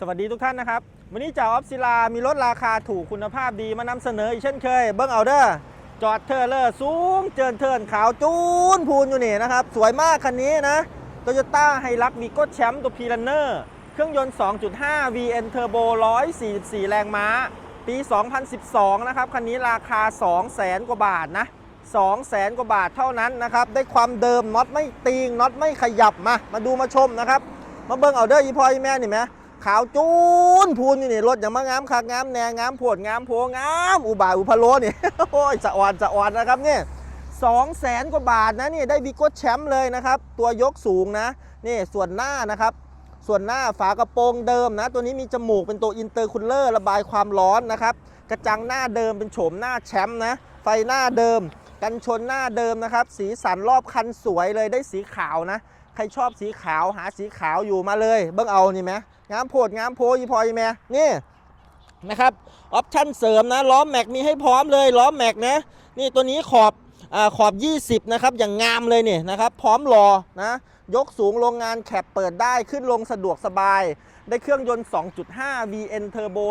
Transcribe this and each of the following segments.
สวัสดีทุกท่านนะครับ วันนี้จ่าออฟศิลา มีรถราคาถูกคุณภาพดีมานำเสนออีกเช่นเคย เบิ้งเอาเด้อจอดเทอร์เลอร์สูงเจินเทินขาวจูนพูนอยู่นี่นะครับ สวยมากคันนี้นะโตโยต้าไฮรักวีโก้แชมป์ตัวพีรันเนอร์เครื่องยนต์ 2.5 VN Turbo 144 แรงม้า ปี 2012 นะครับ คันนี้ราคา 200,000 กว่าบาทนะ 200,000 กว่าบาทเท่านั้นนะครับ ได้ความเดิมน็อตไม่ตีงน็อตไม่ขยับมา มาดูมาชมนะครับ มาเบิ่งเอาเด้ออีพออีแม่นี่ไหม ขาวจูนพูนอยู่นี่รถอย่างมางามคักงามแนงงามโผดงามโพงามอุบายอุพะโลนี่โอ้ยจะอ่อนจะอ่อนนะครับเนี่ยสองแสนกว่าบาทนะนี่ได้วีโก้แชมป์เลยนะครับ ตัวยกสูงนะนี่ส่วนหน้านะครับ ส่วนหน้าฝากระโปรงเดิมนะ ตัวนี้มีจมูกเป็นตัวอินเตอร์คูลเลอร์ระบายความร้อนนะครับ กระจังหน้าเดิมเป็นโฉมหน้าแชมป์นะ ไฟหน้าเดิม กันชนหน้าเดิมนะครับ สีสันรอบคันสวยเลยได้สีขาวนะ ใครชอบสีขาวหาสีขาวอยู่มาเลย เบิ้งเอานี่ไหมงามโพดงามโพยีพอยแม่นี่นะครับออปชั่นเสริมนะล้อแม็กมีให้พร้อมเลยล้อแม็กนะนี่ตัวนี้ขอบอาขอบ 20 นะครับ อย่างงามเลยเนี่ยนะครับ พร้อมรอนะยกสูงโรงงานแคปเปิดได้ขึ้นลงสะดวกสบาย ได้เครื่องยนต์ 2.5 VN Turbo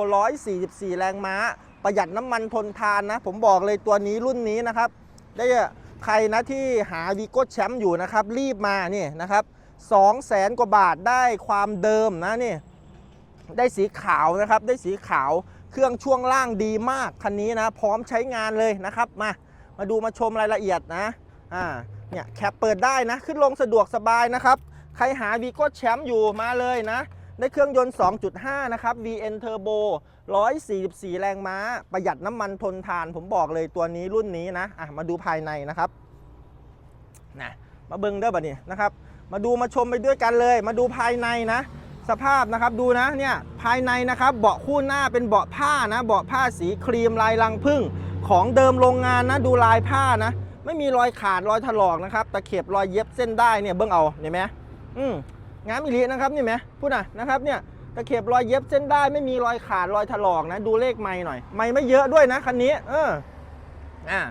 144 แรงม้า ประหยัดน้ำมันทนทานนะ ผมบอกเลยตัวนี้รุ่นนี้นะครับ ได้ ใครนะที่หาวีโก้แชมป์อยู่นะครับ รีบมานี่นะครับ2 0 0แสนกว่าบาทได้ความเดิมนะนี่ได้สีขาวนะครับ ได้สีขาวเครื่องช่วงล่างดีมากคันนี้นะ พร้อมใช้งานเลยนะครับ มา มาดูมาชมรายละเอียดนะอ่าเนี่ยแคปเปิดได้นะ ขึ้นลงสะดวกสบายนะครับ ใครหาวีโก้แชมป์อยู่มาเลยนะ ได้เครื่องยนต์ 2.5 นะครับ VN Turbo 144 แรงม้า ประหยัดน้ำมันทนทาน ผมบอกเลยตัวนี้รุ่นนี้นะอะมาดูภายในนะครับนะมาเบิ้งเด้อบัดนี้นะครับ มาดูมาชมไปด้วยกันเลย มาดูภายในนะ สภาพนะครับดูนะเนี่ยภายในนะครับเบาะคู่หน้าเป็นเบาะผ้านะ เบาะผ้าสีครีมลายรังผึ้งของเดิมโรงงานนะดูลายผ้านะ ไม่มีรอยขาดรอยถลอกนะครับตะเข็บรอยเย็บเส้นได้เนี่ยเบิ้งเอาเห็นไหมอืม งามอิรินะครับนี่ไหมพูดนะนะครับเนี่ยตะเข็บรอยเย็บเส้นได้ไม่มีรอยขาดรอยถลอกนะ ดูเลขไม่หน่อย ไม่ไม่เยอะด้วยนะคันนี้ เอออ่า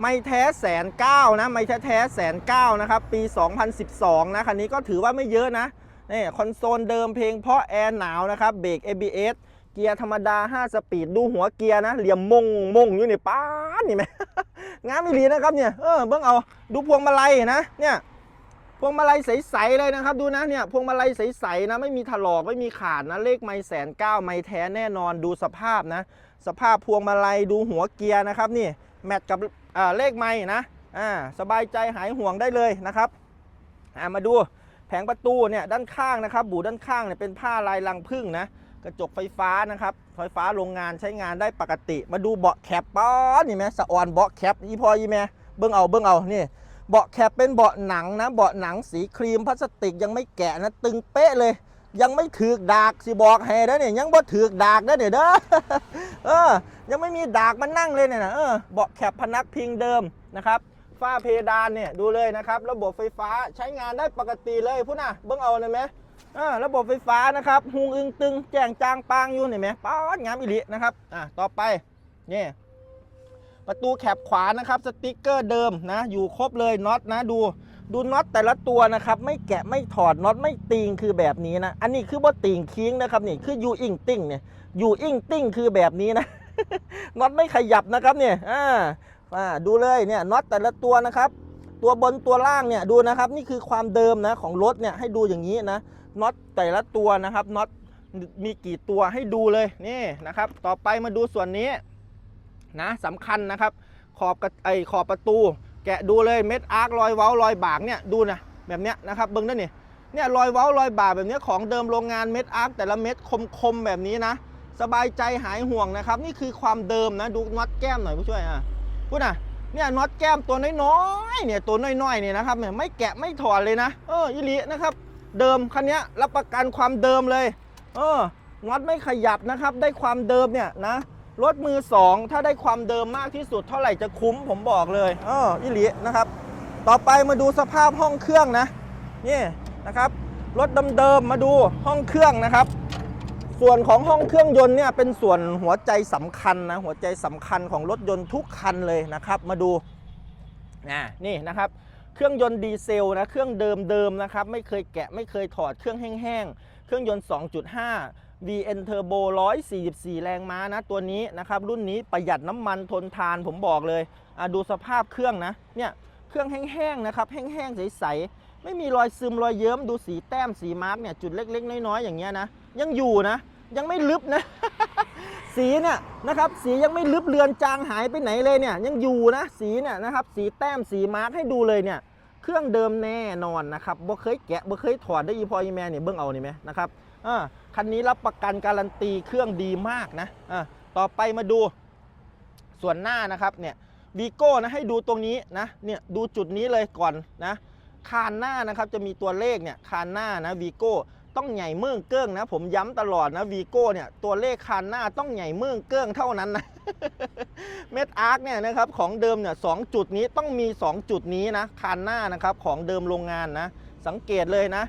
ไม่แท้แสนเก้านะ ไม่แท้แท้แสนเก้านะครับ ปี 2012 นะคันนี้ก็ถือว่าไม่เยอะนะนี่คอนโซลเดิมเพลงเพราะแอร์หนาวนะครับเบรก ABS เกียร์ธรรมดา 5 สปีดดูหัวเกียร์นะเหลี่ยมมงมงอยู่นี่ป้านี่ไหมงามอีหลีนะครับเนี่ยเออเบิ่งเอาดูพวงมาลัยนะเนี่ย พวงมาลัยใสๆเลยนะครับ ดูนะเนี่ยพวงมาลัยใสๆนะไม่มีถลอกไม่มีขาดนะเลขไม่แสนเก้าไม่แท้แน่นอนดูสภาพนะ สภาพพวงมาลัยดูหัวเกียร์นะครับนี่แมทกับเลขไม่นะอ่าสบายใจหายห่วงได้เลยนะครับอ่ามาดูแผงประตูเนี่ยด้านข้างนะครับ บูด้านข้างเนี่ยเป็นผ้าลายรังผึ้งนะกระจกไฟฟ้านะครับไฟฟ้าโรงงานใช้งานได้ปกติ มาดูเบาะแคปป้อนนี่ไหมสะออนเบาะแคปอีพออีแม่เบิ้งเอาเบิ้งเอานี่ เบาะแคปเป็นเบาะหนังนะ เบาะหนังสีครีมพลาสติกยังไม่แกะนะ ตึงเป๊ะเลย ยังไม่ถือดากสิบอกให้เด้อเนี่ยยังบ่ถือดากเด้อเนี่ยเด้อเออ ยังไม่มีดากมันนั่งเลยเนี่ยนะเออเบาะแคปพนักพิงเดิมนะครับฝ้าเพดานเนี่ยดูเลยนะครับ ระบบไฟฟ้าใช้งานได้ปกติเลยพูดนะเบิ้งเอาเลยไหมอ่าระบบไฟฟ้านะครับหุงอึงตึงแจ้งจางปางอยู่เห็นไหมป๊าดงามอิลินะครับอ่าต่อไปเนี่ย ประตูแคบขวานะครับสติ๊กเกอร์เดิมนะอยู่ครบเลยน็อตนะดูดูน็อตแต่ละตัวนะครับไม่แกะไม่ถอดน็อตไม่ติงคือแบบนี้นะ อันนี้คือว่าติงคิงนะครับนี่คือยูอิงติ้งเนี่ยยูอิงติ้งคือแบบนี้นะน็อตไม่ขยับนะครับเนี่ยอ่าอ่าดูเลยเนี่ยน็อตแต่ละตัวนะครับ ตัวบนตัวล่างเนี่ยดูนะครับ นี่คือความเดิมนะของรถเนี่ยให้ดูอย่างนี้นะน็อตแต่ละตัวนะครับน็อตมีกี่ตัวให้ดูเลยนี่นะครับ ต่อไปมาดูส่วนนี้ นะสำคัญนะครับ ขอบกระไอขอบประตู แกะดูเลยเม็ดอาร์ครอยเว้ารอยบากเนี่ยดูนะแบบเนี้ยนะครับเบิ้งนั่นนี่เนี่ยรอยเว้ารอยบากแบบเนี้ยของเดิมโรงงานเม็ดอาร์คแต่ละเม็ดคมๆแบบนี้นะสบายใจหายห่วงนะครับ นี่คือความเดิมนะดูน็อตแก้มหน่อยผู้ช่วยอะพูดนะเนี่ยน็อตแก้มตัวน้อยๆเนี่ยตัวน้อยๆเนี่ยนะครับเนี่ยไม่แกะไม่ถอดเลยนะ เอออิลินะครับ เดิมคันนี้รับประกันความเดิมเลย เออน็อตไม่ขยับนะครับ ได้ความเดิมเนี่ยนะ รถมือสองถ้าได้ความเดิมมากที่สุดเท่าไหร่จะคุ้มผมบอกเลยเอออิลินะครับ ต่อไปมาดูสภาพห้องเครื่องนะนี่นะครับรถเดิมๆมาดูห้องเครื่องนะครับ ส่วนของห้องเครื่องยนต์เนี่ยเป็นส่วนหัวใจสำคัญนะหัวใจสำคัญของรถยนต์ทุกคันเลยนะครับ มาดูนะนี่นะครับ เครื่องยนต์ดีเซลนะเครื่องเดิมๆนะครับ ไม่เคยแกะไม่เคยถอดเครื่องแห้งๆเครื่องยนต์ 2.5 VN Turbo 144 แรงม้านะตัวนี้นะครับรุ่นนี้ประหยัดน้ำมันทนทานผมบอกเลยดูสภาพเครื่องนะเนี่ยเครื่องแห้งๆนะครับแห้งๆใสๆไม่มีรอยซึมรอยเยิ้มดูสีแต้มสีมาร์กเนี่ยจุดเล็กๆ น้อยๆอย่างเงี้ยนะยังอยู่นะ ยังไม่ลึบนะ สีเนี่ยนะครับสียังไม่ลึบเลือนจางหายไปไหนเลยเนี่ยยังอยู่นะสีเนี่ยนะครับสีแต้มสีมาร์กให้ดูเลยเนี่ยเครื่องเดิมแน่นอนนะครับบ่เคยแกะบ่เคยถอดได้อีพออีแม่เนี่ยเบิ่งเอานี่ไหมนะครับ คันนี้รับประกันการันตีเครื่องดีมากนะอ่าต่อไปมาดูส่วนหน้านะครับเนี่ยวีโก้นะให้ดูตรงนี้นะเนี่ยดูจุดนี้เลยก่อนนะคานหน้านะครับจะมีตัวเลขเนี่ยคานหน้านะวีโก้ต้องใหญ่เมืองเกิ้งนะ ผมย้ำตลอดนะวีโก้เนี่ยตัวเลขคานหน้าต้องใหญ่เมืองเกิ้งเท่านั้นนะเม็ดอาร์คเนี่ยนะครับของเดิมเนี่ยสองจุดนี้ต้องมี 2 จุดนี้นะคานหน้านะครับของเดิมโรงงานนะสังเกตเลยนะ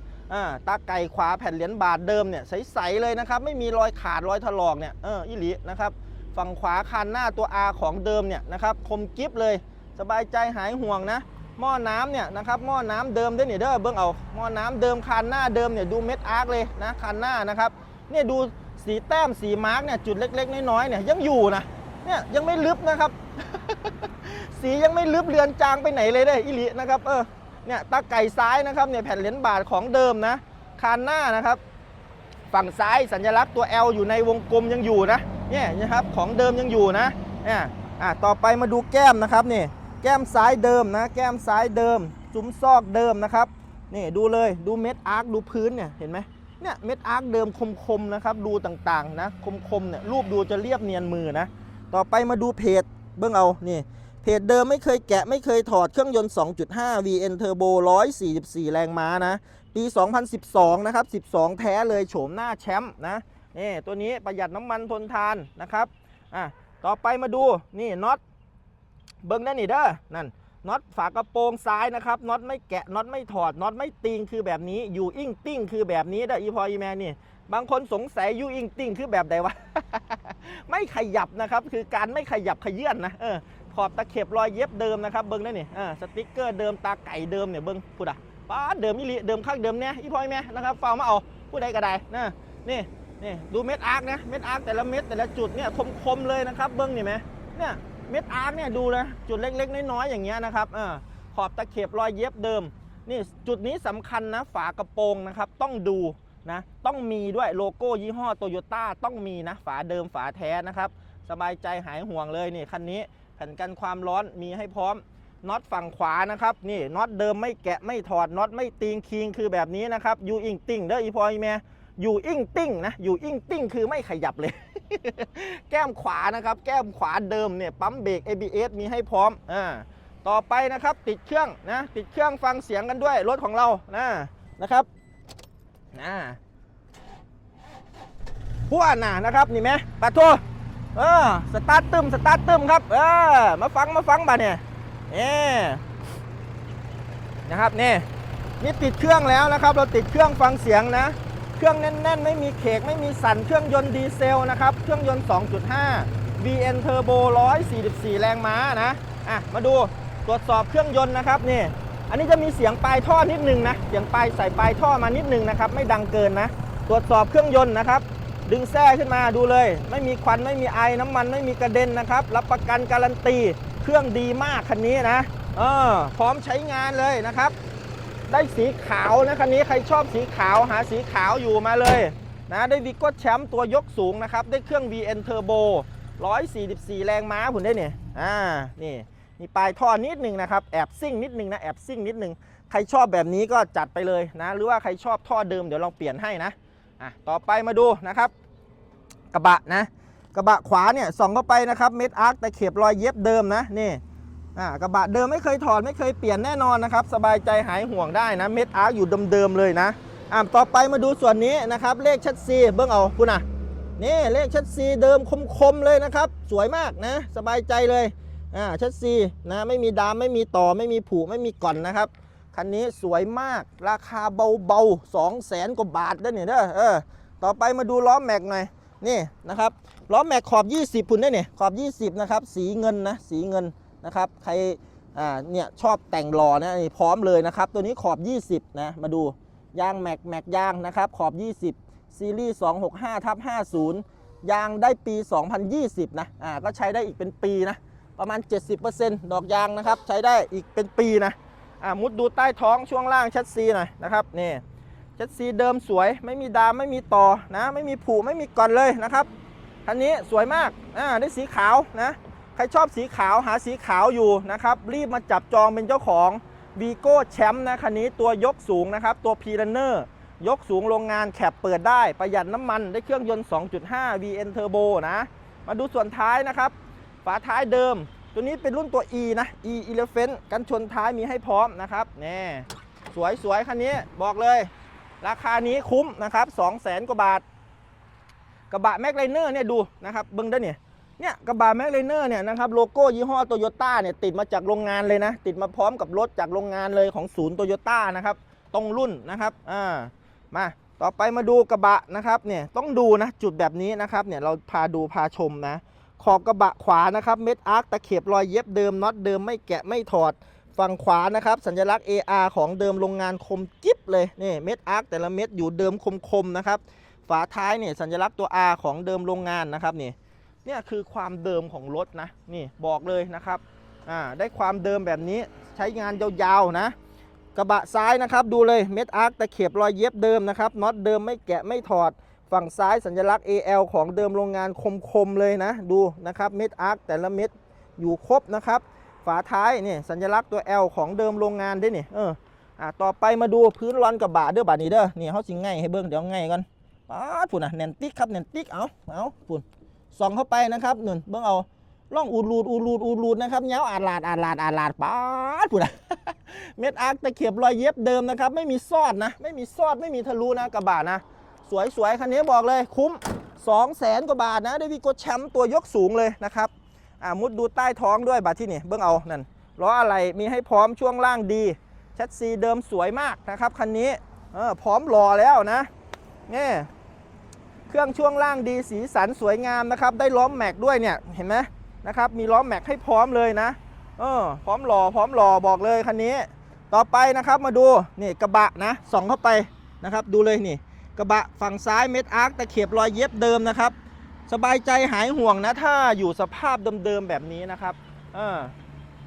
ตาไก่ขวาแผ่นเหรียญบาทเดิมเนี่ยใสๆเลยนะครับ ไม่มีรอยขาดรอยถลอกเนี่ยเอออิลินะครับฝั่งขวาคานหน้าตัว R ของเดิมเนี่ยนะครับคมกิฟเลย สบายใจหายห่วงนะหม้อน้ำเนี่ยนะครับหม้อน้ำเดิมด้วยเนี่ยเด้อเบิ้งเอาหม้อน้ำเดิมคานหน้าเดิมเนี่ยดูเม็ดอาร์คเลยนะคานหน้านะครับเนี่ยดูสีแต้มสีมาร์กเนี่ยจุดเล็ก ๆ น้อยๆเนี่ยยังอยู่นะเนี่ยยังไม่ลึบนะครับ สียังไม่ลึบเลือนจางไปไหนเลยเด้ออิลินะครับเออ เนี่ยตาไก่ซ้ายนะครับเนี่ยแผ่นเหรียญบาทของเดิมนะคานหน้านะครับ ฝั่งซ้ายสัญลักษณ์ตัว L อยู่ในวงกลมยังอยู่นะเนี่ยนะครับของเดิมยังอยู่นะเนี่ยอะต่อไปมาดูแก้มนะครับนี่แก้มซ้ายเดิมนะ แก้มซ้ายเดิม ซุ้มซอกเดิมนะครับนี่ดูเลยดูเม็ดอาร์คดูพื้นเนี่ยเห็นไหมเนี่ยเม็ดอาร์คเดิมคมๆนะครับดูต่างๆนะคมๆเนี่ยรูปดูจะเรียบเนียนมือนะต่อไปมาดูเพจเบื้องเอานี่ เพจเดิมไม่เคยแกะไม่เคยถอดเครื่องยนต์ 2.5 VN Turbo 144 แรงม้านะ ปี 2012 นะครับ 12 แท้เลยโฉมหน้าแชมป์นะนี่ตัวนี้ประหยัดน้ำมันทนทานนะครับอะต่อไปมาดูนี่น็อตเบิ้งได้นี่เด้อนั่นน็อตฝากระโปรงซ้ายนะครับน็อตไม่แกะน็อตไม่ถอดน็อตไม่ติงคือแบบนี้อยู่อิ่งติ้งคือแบบนี้เด้ออีพออีแมนนี่บางคนสงสัยยูอิงติ้งคือแบบใดวะ ไม่ขยับนะครับ คือการไม่ขยับขยื่นนะเออ ขอบตะเข็บรอยเย็บเดิมนะครับเบิ้งได้นี่สติกเกอร์เดิมตาไก่เดิมเนี่ยเบิ้งพูดอะป้าเดิมอีหลีเดิมข้างเดิมเนี่ยอีพอยแม่นะครับเฝ้ามาเอาผู้ใดก็ได้นะนี่นี่ดูเม็ดอาร์คนะเม็ดอาร์คแต่ละเม็ดแต่ละจุดเนี่ยคมๆเลยนะครับเบิ้งนี่ไหมเนี่ยเม็ดอาร์คเนี่ยดูนะจุดเล็กๆน้อยๆอย่างเงี้ยนะครับเออขอบตะเข็บรอยเย็บเดิมนี่จุดนี้สำคัญนะฝากระโปรงนะครับต้องดูนะต้องมีด้วยโลโก้ยี่ห้อโตโยต้าต้องมีนะฝาเดิมฝาแท้นะครับ สบายใจหายห่วงเลยนี่คันนี้ ผ่นกันความร้อนมีให้พร้อมน็อตฝั่งขวานะครับนี่น็อตเดิมไม่แกะไม่ถอดน็อตไม่ตีงคิงคือแบบนี้นะครับยูอิงติ้งเด้ออีพอยแม่อยู่อิงติ้งนะอยู่อิงติ้งคือไม่ขยับเลย แก้มขวานะครับ แก้มขวาเดิมเนี่ยปั๊มเบรก ABS มีให้พร้อมอ่าต่อไปนะครับติดเครื่องนะติดเครื่องฟังเสียงกันด้วยรถของเรานะนะครับนะพวกน่ะนะครับนี่ไหมปะโท เออสตาร์ทตึมสตาร์ทตึมครับเออมาฟังมาฟังบ่าเนี่ยนี่นะครับนี่นี่ติดเครื่องแล้วนะครับ เราติดเครื่องฟังเสียงนะ เครื่องแน่นๆ ไม่มีเขกไม่มีสั่นเครื่องยนต์ดีเซลนะครับเครื่องยนต์ 2.5 VN Turbo 144 แรงม้านะอะมาดูตรวจสอบเครื่องยนต์นะครับนี่อันนี้จะมีเสียงปลายท่อนิดนึงนะเสียงปลายใส่ปลายท่อมานิดนึงนะครับ ไม่ดังเกินนะ ตรวจสอบเครื่องยนต์นะครับ ดึงแส้ขึ้นมาดูเลย ไม่มีควันไม่มีไอน้ำมันไม่มีกระเด็นนะครับ รับประกันการันตี เครื่องดีมากคันนี้นะเออพร้อมใช้งานเลยนะครับ ได้สีขาวนะคันนี้ใครชอบสีขาวหาสีขาวอยู่มาเลยนะได้วิโก้แชมป์ตัวยกสูงนะครับ ได้เครื่อง VN Turbo 144 แรงม้าผมได้เนี่ยอ่านี่มีปลายท่อนิดหนึ่งนะครับแอบซิ่งนิดหนึ่งนะแอบซิ่งนิดหนึ่งใครชอบแบบนี้ก็จัดไปเลยนะ หรือว่าใครชอบท่อเดิมเดี๋ยวลองเปลี่ยนให้นะอะต่อไปมาดูนะครับ กระบะนะกระบะขวาเนี่ยส่องเข้าไปนะครับเม็ดอาร์คแต่เข็บรอยเย็บเดิมนะนี่อ่ากระบะเดิมไม่เคยถอดไม่เคยเปลี่ยนแน่นอนนะครับ สบายใจหายห่วงได้นะเม็ดอาร์คอยู่เดิมๆเลยนะอ่าต่อไปมาดูส่วนนี้นะครับ เลขชัดซีเบื้องเอาคุณอะนี่เลขชัดซีเดิมคมๆเลยนะครับ สวยมากนะ สบายใจเลยอ่าชัดซีนะไม่มีดามไม่มีต่อไม่มีผูไม่มีก่อนนะครับคันนี้สวยมากราคาเบาๆ2 0 0แสนกว่าบาทเด้เนี่ยเด้อเออต่อไปมาดูล้อแม็กหน่อย นี่นะครับล้อแม็กขอบ 20พุ่นได้เนี่ยขอบ 20 นะครับ สีเงินนะสีเงินนะครับ ใครอ่าเนี่ยชอบแต่งหล่อนะนี่พร้อมเลยนะครับ ตัวนี้ขอบ 20 นะ มาดูยางแม็กแม็กยางนะครับ ขอบ 20 ซีรีส์ 265ทับ50 ยางได้ปี 2020 นะอ่าก็ใช้ได้อีกเป็นปีนะ ประมาณ 70%ดอกยางนะครับ ใช้ได้อีกเป็นปีนะอ่ามุดดูใต้ท้องช่วงล่างชัดซีหน่อยนะครับนี่ ชัดซีเดิมสวย ไม่มีดามไม่มีต่อนะ ไม่มีผูไม่มีก่อนเลยนะครับคันนี้สวยมากอ่าได้สีขาวนะ ใครชอบสีขาวหาสีขาวอยู่นะครับ รีบมาจับจองเป็นเจ้าของวีโก้แชมป์นะคันนี้ตัวยกสูงนะครับ ตัวพีรันเนอร์ยกสูงโรงงานแคปเปิดได้ ประหยัดน้ำมันได้เครื่องยนต์ 2.5 VN Turbo นะ มาดูส่วนท้ายนะครับ ฝาท้ายเดิม ตัวนี้เป็นรุ่นตัว E นะ E Elephant กันชนท้ายมีให้พร้อมนะครับนี่สวยสวยคันนี้บอกเลย ราคานี้คุ้มนะครับ200,000กว่าบาท กระบะแม็กไลเนอร์เนี่ยดูนะครับเบิ้งด้เนี่ยเนี่ยกระบะแม็กไลเนอร์เนี่ยนะครับโลโก้ยี่ห้อโตโยต้าเนี่ยติดมาจากโรงงานเลยนะ ติดมาพร้อมกับรถจากโรงงานเลยของศูนย์โตโยต้านะครับตรงรุ่นนะครับอ่ามาต่อไปมาดูกระบะนะครับเนี่ยต้องดูนะจุดแบบนี้นะครับเนี่ยเราพาดูพาชมนะขอบกระบะขวานะครับเม็ดอาร์คตะเข็บรอยเย็บเดิมน็อตเดิมไม่แกะไม่ถอด ฝั่งขวานะครับ สัญลักษณ์ AR ของเดิมโรงงานคมกิ๊บเลยนี่เม็ดอาร์คแต่ละเม็ดอยู่เดิมคมๆนะครับ ฝาท้ายเนี่ยสัญลักษณ์ตัว R ของเดิมโรงงานนะครับนี่เนี่ยคือความเดิมของรถนะนี่บอกเลยนะครับอ่าได้ความเดิมแบบนี้ใช้งานยาวๆนะ กระบะซ้ายนะครับดูเลยเม็ดอาร์คตะเข็บรอยเย็บเดิมนะครับน็อตเดิมไม่แกะไม่ถอดฝั่งซ้ายสัญลักษณ์ AL ของเดิมโรงงานคมๆเลยนะ ดูนะครับเม็ดอาร์คแต่ละเม็ดอยู่ครบนะครับ ฝาท้ายนี่สัญลักษณ์ตัว L ของเดิมโรงงานได้นี่เอออ่าต่อไปมาดูพื้นรอนกระบะเด้อบาดนี้เด้อนี่เขาสิง่ายให้เบิ้งเดี๋ยวง่ายก่อนป๊าดฝุ่นอะแนนติ๊กครับแนนติ๊กเอาเอาฝุ่นส่องเข้าไปนะครับหนุนเบิ่งเอาล่องอูดรูดอูดรูดอูดรูดนะครับเงาอาดลาดอาดลาดอาดลาดป๊าดปุ๊ดอะเม็ดอาร์ตะเข็บรอยเย็บเดิมนะครับ ไม่มีซอดนะ ไม่มีซอดไม่มีทะลุนะกระบะนะ สวยสวยคันนี้บอกเลยคุ้ม 2 0 0แสนกว่าบาทนะได้วีโกแชมป์ตัวยกสูงเลยนะครับ อ่ามุดดูใต้ท้องด้วยบาทที่นี่เบิ่งเอานั่นล้ออะไรมีให้พร้อมช่วงล่างดีแชสซีเดิมสวยมากนะครับคันนี้เออพร้อมรอแล้วนะนี่เครื่องช่วงล่างดีสีสันสวยงามนะครับได้ล้อมแม็กด้วยเนี่ยเห็นไหมนะครับมีล้อมแม็กให้พร้อมเลยนะเออพร้อมหล่อพร้อมหล่อบอกเลยคันนี้ ต่อไปนะครับมาดูนี่กระบะนะส่องเข้าไปนะครับดูเลยนี่กระบะฝั่งซ้ายเม็ดอาร์คตะเข็บรอยเย็บเดิมนะครับ สบายใจหายห่วงนะ ถ้าอยู่สภาพเดิมๆแบบนี้นะครับเออ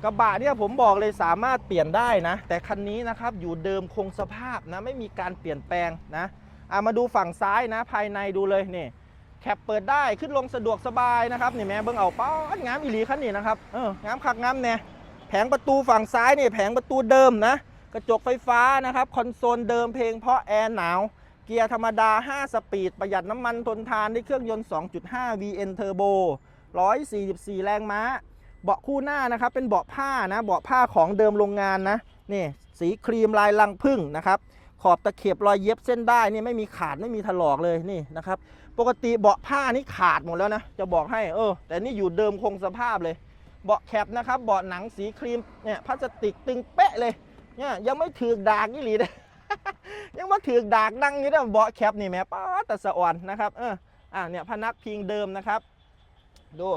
กระบะเนี่ยผมบอกเลยสามารถเปลี่ยนได้นะ แต่คันนี้นะครับอยู่เดิมคงสภาพนะไม่มีการเปลี่ยนแปลงนะอะมาดูฝั่งซ้ายนะ ภายในดูเลยนี่แคปเปิดได้ขึ้นลงสะดวกสบายนะครับนี่แม่เบิ้งเอาป้อนงามอีหลีคันนี้นะครับเอองามคักงามเนี่ยแผงประตูฝั่งซ้ายนี่แผงประตูเดิมนะกระจกไฟฟ้านะครับคอนโซลเดิมเพลงเพราะแอร์หนาว เกียร์ธรรมดา 5 สปีด ประหยัดน้ำมันทนทานด้วยเครื่องยนต์ 2.5 VN Turbo 144 แรงม้า เบาะคู่หน้านะครับ เป็นเบาะผ้านะ เบาะผ้าของเดิมโรงงานนะ นี่ สีครีมลายลังพึ่งนะครับ ขอบตะเข็บรอยเย็บเส้นได้นี่ไม่มีขาดไม่มีถลอกเลยนี่นะครับ ปกติเบาะผ้านี่ขาดหมดแล้วนะ จะบอกให้ เออ แต่นี่อยู่เดิมคงสภาพเลย เบาะแคปนะครับ เบาะหนังสีครีม เนี่ย พลาสติกตึงเป๊ะเลย เนี่ย ยังไม่ถือดากนี่หลีเลย ยังมาถือดากนั่งอยู่นะเบาะแคปนี่แม่ป้าแต่สะอ่อนนะครับเอออ่าเนี่ยพนักพิงเดิมนะครับ ดู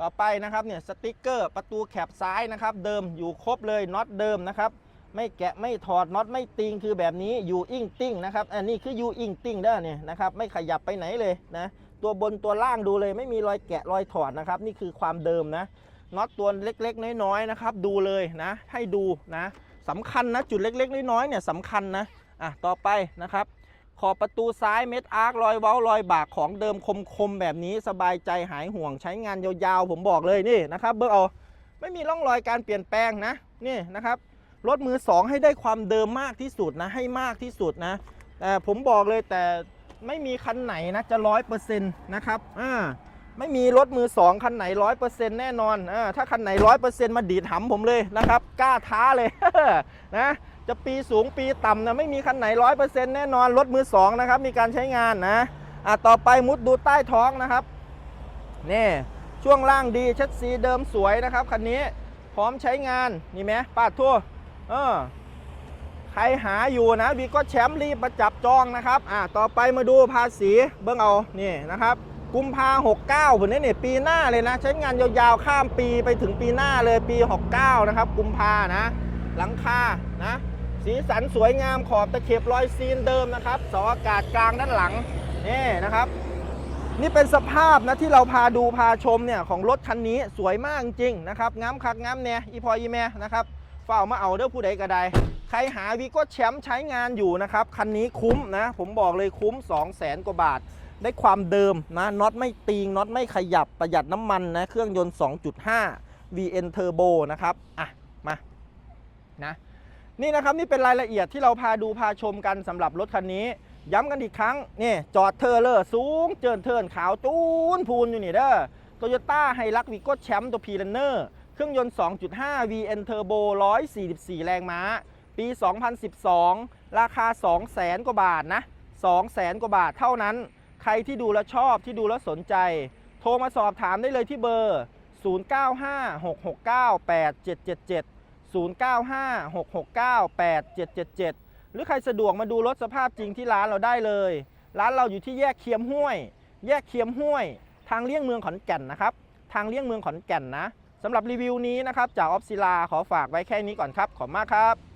ต่อไปนะครับเนี่ยสติกเกอร์ประตูแคปซ้ายนะครับ เดิมอยู่ครบเลยน็อตเดิมนะครับไม่แกะไม่ถอดน็อตไม่ติงคือแบบนี้อยู่อิงติ้งนะครับอันนี้คืออยู่อิงติ้งเด้อเนี่ยนะครับไม่ขยับไปไหนเลยนะตัวบนตัวล่างดูเลยไม่มีรอยแกะรอยถอดนะครับ นี่คือความเดิมนะน็อตตัวเล็กๆ น้อยๆนะครับ ดูเลยนะ ให้ดูนะ สำคัญนะจุดเล็กๆน้อยๆเนี่ยสำคัญนะอะต่อไปนะครับ ขอบประตูซ้ายเม็ดอาร์ครอยเว้ารอยบากของเดิมคมๆแบบนี้สบายใจหายห่วงใช้งานยาวๆ ผมบอกเลยนี่นะครับเบอร์เอาไม่มีร่องรอยการเปลี่ยนแปลงนะนี่นะครับรถมือสองให้ได้ความเดิมมากที่สุดนะให้มากที่สุดนะแต่ผมบอกเลยแต่ไม่มีคันไหนนะจะร้อยเปอร์เซ็นต์นะครับอ่า ไม่มีรถมือสองคันไหนร้อยเปอร์เซ็นต์แน่นอนอ่าถ้าคันไหนร้อยเปอร์เซ็นต์มาดีดหำผมเลยนะครับกล้าท้าเลยนะจะปีสูงปีต่ำนะไม่มีคันไหนร้อยเปอร์เซ็นต์แน่นอนรถมือสองนะครับมีการใช้งานนะอะต่อไปมุดดูใต้ท้องนะครับนี่ช่วงล่างดีชัดซีเดิมสวยนะครับคันนี้พร้อมใช้งานนี่ไหมปาดทั่วเออใครหาอยู่นะวีก็แชมป์รีบมาจับจองนะครับอ่าต่อไปมาดูภาษีเบิ้องเอานี่นะครับ กุมภาหกเก้าผมนี่เนี่ยปีหน้าเลยนะ ใช้งานยาวๆข้ามปีไปถึงปีหน้าเลยปี 69 นะครับ กุมภานะ หลังคานะ สีสันสวยงามขอบตะเข็บรอยซีนเดิมนะครับสาอากาศกลางด้านหลังนี่นะครับ นี่เป็นสภาพนะที่เราพาดูพาชมเนี่ยของรถคันนี้สวยมากจริงๆนะครับงามคักงามเนี่ยอีพออีแม่นะครับเฝ้ามาเอาเด้อผู้ใดก็ได้ใครหาวีโก้แชมป์ใช้งานอยู่นะครับ คันนี้คุ้มนะ ผมบอกเลยคุ้ม 2 0 0แสนกว่าบาท ได้ความเดิมนะน็อตไม่ตีงน็อตไม่ขยับประหยัดน้ำมันนะเครื่องยนต์ 2.5 VN Turbo นะครับอะมานะนี่นะครับนี่เป็นรายละเอียดที่เราพาดูพาชมกันสำหรับรถคันนี้ ย้ำกันอีกครั้งนี่จอดเทอร์เลอร์สูง เจินเทินขาวจูนพูนอยู่นี่เด้อโตโยต้าไฮรักวีโก้แชมป์ตัวพีลันเนอร์เครื่องยนต์ 2.5 VN Turbo 144 แรงม้า ปี 2012 ราคา 200,000 กว่าบาทนะ 200,000 กว่าบาทเท่านั้น ใครที่ดูแล้วชอบที่ดูแล้วสนใจ โทรมาสอบถามได้เลยที่เบอร์ 0956698777 0956698777 หรือใครสะดวกมาดูรถสภาพจริงที่ร้านเราได้เลย ร้านเราอยู่ที่แยกเคียมห้วย แยกเคียมห้วย ทางเลี่ยงเมืองขอนแก่นนะครับ ทางเลี่ยงเมืองขอนแก่นนะสำหรับรีวิวนี้นะครับจากออฟซิลาขอฝากไว้แค่นี้ก่อนครับ ขอบคุณมากครับ